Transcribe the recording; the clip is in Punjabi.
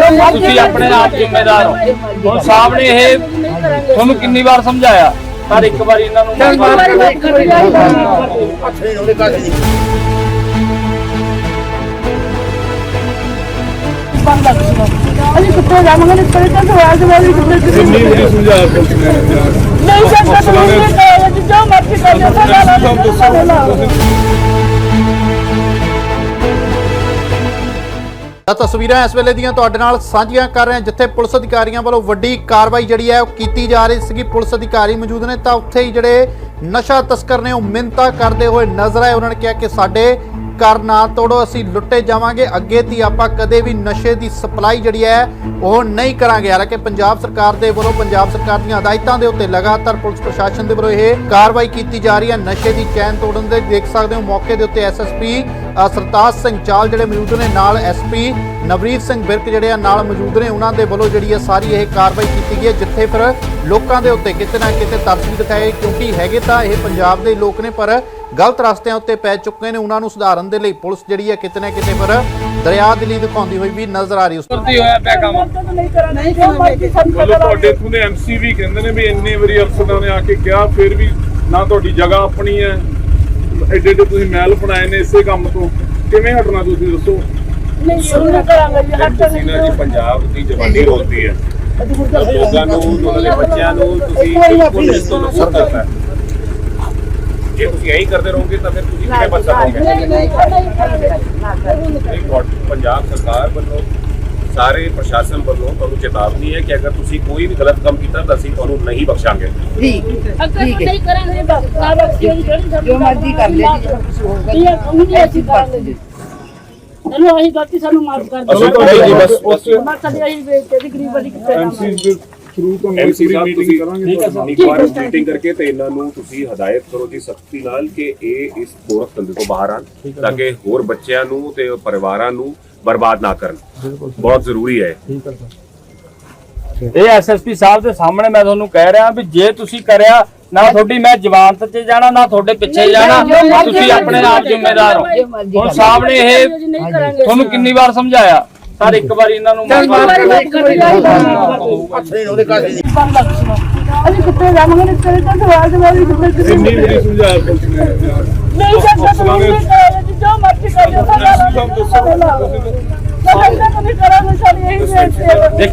ਤੁਸੀਂ ਆਪਣੇ ਆਪ ਜ਼ਿੰਮੇਦਾਰ ਹੋ। ਹੁਣ ਸਾਹਿਬ ਨੇ ਇਹ ਤੁਹਾਨੂੰ ਕਿੰਨੀ ਵਾਰ ਸਮਝਾਇਆ? ਪਰ ਇੱਕ ਵਾਰੀ ਇਹਨਾਂ ਨੂੰ ਅਸੀਂ ਕਿੱਥੇ ਜਾਵਾਂਗੇ? ਨਹੀਂ ਕਰੇ ਤਾਂ ਸਵਾਲ ਜਵਾਬ ਹੀ ਕਿੱਥੇ ਵਾਰੀ ਸਮਝਾਇਆ ਨੇ? ਨਹੀਂ ਸਕਦਾ ਤਾਂ ਨਹੀਂ ਕਹੇਗਾ ਜੋ ਮਰਜ਼ੀ ਕਰ ਲਿਓ ਸਾਡਾ ਲਾ ਤਾਂ ਤਸਵੀਰਾਂ ਇਸ ਵੇਲੇ ਦੀਆਂ ਤੁਹਾਡੇ ਨਾਲ ਸਾਂਝੀਆਂ ਕਰ ਰਹੇ ਹਾਂ, ਜਿੱਥੇ ਪੁਲਿਸ ਅਧਿਕਾਰੀਆਂ ਵੱਲੋਂ ਵੱਡੀ ਕਾਰਵਾਈ ਜਿਹੜੀ ਹੈ ਉਹ ਕੀਤੀ ਜਾ ਰਹੀ ਸੀਗੀ। ਪੁਲਿਸ ਅਧਿਕਾਰੀ ਮੌਜੂਦ ਨੇ ਤਾਂ ਉੱਥੇ ਹੀ ਜਿਹੜੇ ਨਸ਼ਾ ਤਸਕਰ ਨੇ ਉਹ ਮਿੰਤਾ ਕਰਦੇ ਹੋਏ ਨਜ਼ਰ ਆਏ। ਉਹਨਾਂ ਨੇ ਕਿਹਾ ਕਿ ਸਾਡੇ ਘਰ ਨਾ ਤੋੜੋ, ਅਸੀਂ ਲੁੱਟੇ ਜਾਵਾਂਗੇ। ਅੱਗੇ ਦੀ ਆਪਾਂ ਕਦੇ ਵੀ ਨਸ਼ੇ ਦੀ ਸਪਲਾਈ ਜਿਹੜੀ ਹੈ, ਉਹ ਨਹੀਂ ਕਰਾਂਗੇ। ਹਾਲਾਂਕਿ ਪੰਜਾਬ ਸਰਕਾਰ ਦੇ ਵੱਲੋਂ ਪੰਜਾਬ ਸਰਕਾਰ ਦੀਆਂ ਹਦਾਇਤਾਂ ਦੇ ਉੱਤੇ ਲਗਾਤਾਰ ਪੁਲਿਸ ਪ੍ਰਸ਼ਾਸਨ ਦੇ ਵੱਲੋਂ ਇਹ ਕਾਰਵਾਈ ਕੀਤੀ ਜਾ ਰਹੀ ਹੈ। ਨਸ਼ੇ ਦੀ ਚੈਨ ਤੋੜਨ ਦੇ ਦੇਖ ਸਕਦੇ ਹੋ, ਮੌਕੇ ਦੇ ਉੱਤੇ ਐਸਐਸਪੀ ਸਰਤਾਜ ਸਿੰਘ ਚਾਲ ਜਿਹੜੇ ਮੌਜੂਦ ਨੇ, ਨਾਲ ਐਸਪੀ ਨਵਰੀਤ ਸਿੰਘ ਬਿਰਕ ਜਿਹੜੇ ਆ, ਨਾਲ ਮੌਜੂਦ ਨੇ। ਉਹਨਾਂ ਦੇ ਵੱਲੋਂ ਜਿਹੜੀ ਹੈ ਸਾਰੀ ਇਹ ਕਾਰਵਾਈ ਕੀਤੀ ਗਈ ਹੈ, ਜਿੱਥੇ ਫਿਰ ਲੋਕਾਂ ਦੇ ਉੱਤੇ ਕਿਤੇ ਨਾ ਕਿਤੇ ਤਰਸ ਵੀ ਦਿਖਾਏ ਕਿਉਂਕਿ ਹੈਗੇ ਤਾਂ ਇਹ ਪੰਜਾਬ ਦੇ ਲੋਕ ਨੇ, ਪਰ ਗਲਤ ਰਸਤਿਆਂ ਉੱਤੇ ਪੈ ਚੁੱਕੇ ਨੇ। ਉਹਨਾਂ ਨੂੰ ਸੁਧਾਰਨ ਦੇ ਲਈ ਪੁਲਿਸ ਜਿਹੜੀ ਹੈ ਕਿਤੇ ਨਾ ਕਿਤੇ ਫਿਰ ਦਰਿਆ ਦੀ ਲਈ ਦਿਖਾਉਂਦੀ ਹੋਈ ਵੀ ਨਜ਼ਰ ਆ ਰਹੀ ਉਸ ਕਰਦੀ ਹੋਇਆ ਪਿਆ ਕੰਮ। ਨਹੀਂ ਨਹੀਂ ਤੁਹਾਡੇ ਇੱਥੋਂ ਦੇ ਐਮਸੀ ਵੀ ਕਹਿੰਦੇ ਨੇ ਵੀ ਇੰਨੇ ਵਾਰੀ ਅਫਸਰਾਂ ਨੇ ਆ ਕੇ ਕਿਹਾ ਫਿਰ ਵੀ ਨਾ ਤੁਹਾਡੀ ਜਗ੍ਹਾ ਆਪਣੀ ਹੈ। ਐਡੇ ਐਡੇ ਤੁਸੀਂ ਮਹਿਲ ਬਣਾਏ ਨੇ ਇਸੇ ਕੰਮ ਤੋਂ। ਕਿਵੇਂ ਹਟਣਾ ਤੁਸੀਂ ਦੱਸੋ? ਨਹੀਂ ਸ਼ੁਰੂ ਨਾ ਕਰਾਂਗੇ ਜੀ ਹੱਟ ਤੁਸੀਂ ਨਾ ਜੀ ਪੰਜਾਬ ਦੀ ਜਵਾਨੀ ਰੋਲਦੀ ਹੈ। ਲੋਕਾਂ ਨੂੰ ਉਹਨਾਂ ਦੇ ਬੱਚਿਆਂ ਨੂੰ ਤੁਸੀਂ ਬਿਲਕੁਲ ਇਸ ਤੋਂ ਨਫ਼ਰਤ। ਜੇ ਤੁਸੀਂ ਇਹੀ ਕਰਦੇ ਰਹੋਗੇ ਤਾਂ ਫਿਰ ਤੁਸੀਂ ਕਿਵੇਂ ਬਚ ਸਕੋਗੇ? ਨਹੀਂ ਨਹੀਂ ਨਹੀਂ ਨਹੀਂ, ਪੰਜਾਬ ਸਰਕਾਰ ਵੱਲੋਂ ਸਾਰੇ ਪ੍ਰਸ਼ਾਸਨ ਵੱਲੋਂ ਤੁਹਾਨੂੰ ਚੇਤਾਵਨੀ ਹੈ ਕਿ ਅਗਰ ਤੁਸੀਂ ਕੋਈ ਵੀ ਗਲਤ ਕੰਮ ਕੀਤਾ ਤਾਂ ਅਸੀਂ ਤੁਹਾਨੂੰ ਨਹੀਂ ਬਖਸ਼ਾਂਗੇ। ਅਗਰ ਨਹੀਂ ਕਰਾਂਗੇ ਕਿਉਂ ਜਿਹੜੀ ਜੋ ਮਰਜ਼ੀ ਕਰ ਲੈ ਜੀ, ਜੋ ਕੁਛ ਹੋਊਗਾ ਜੀ। ਇਹ ਕਮੀ ਨਹੀਂ ਅਸੀਂ ਕਰਾਂਗੇ ਜੀ। ਚਲੋ ਅਸੀਂ ਗਲਤੀ ਸਾਨੂੰ ਮਾਫ ਕਰ ਦਿਓ। ਅਸੀਂ ਤੁਹਾਡੇ ਜੀ ਬਸ ਬਸ। ਸਾਡੀ ਅਸੀਂ ਬੇਇੱਜ਼ਤੀ ਦੀ ਗਰੀਬ ਦੀ ਕਿੱਥੇ ਐਮਸੀ ਥਰੂ ਤੋਂ ਐਮਸੀ ਸਾਹਿਬ ਮੀਟਿੰਗ ਤੁਸੀਂ ਕਰਾਂਗੇ ਇੱਕ ਤੁਹਾਡੇ ਵਾਰ ਮੀਟਿੰਗ ਕਰਕੇ ਤੇ ਇਹਨਾਂ ਨੂੰ ਤੁਸੀਂ ਹਦਾਇਤ ਕਰੋ ਜੀ ਸਖਤੀ ਨਾਲ ਕਿ ਇਹ ਇਸ ਗੋਰਖ ਧੰਦੇ ਤੋਂ ਬਾਹਰ ਆਣ ਤਾਂ ਕਿ ਹੋਰ ਬੱਚਿਆਂ ਨੂੰ ਤੇ ਪਰਿਵਾਰਾਂ ਨੂੰ ਬਰਬਾਦ ਨਾ ਕਰਨ। ਬਹੁਤ ਜ਼ਰੂਰੀ ਹੈ ਇਹ। ਐਸਐਸਪੀ ਸਾਹਿਬ ਦੇ ਸਾਹਮਣੇ ਮੈਂ ਤੁਹਾਨੂੰ ਕਹਿ ਰਿਹਾ ਵੀ ਜੇ ਤੁਸੀਂ ਕਰਿਆ ਨਾ ਤੁਹਾਡੀ ਮੈਂ ਜਵਾਨਤ 'ਚ ਜਾਣਾ ਨਾ ਤੁਹਾਡੇ ਪਿੱਛੇ ਜਾਣਾ ਤੁਸੀਂ ਆਪਣੇ ਆਪ ਜ਼ਿੰਮੇਦਾਰ ਹੋ। ਹੁਣ ਸਾਹਿਬ ਨੇ ਇਹ ਤੁਹਾਨੂੰ ਕਿੰਨੀ ਵਾਰ ਸਮਝਾਇਆ? ਪਰ ਇੱਕ ਵਾਰੀ ਇਹਨਾਂ ਨੂੰ ਅਸੀਂ ਕਿੱਥੇ ਜਾਵਾਂਗੇ ਨਹੀਂ ਕਰੇ ਤਾਂ ਸਵਾਲ ਜਵਾਬ ਹੀ ਕਿੱਥੇ ਵਾਰੀ ਨੇ ਨਹੀਂ ਸਕਦਾ ਤਾਂ ਨਹੀਂ ਕਹੇਗਾ ਜੋ ਮਰਜ਼ੀ ਕਰ ਲਿਓ ਸਾਡਾ ਦੱਸੋ। ਤੁਸੀਂ ਨਹੀਂ ਕਰਾਂਗੇ ਸਾਡੀ ਇਹੀ ਬੇਇੱਜ਼ਤੀ ਹੈ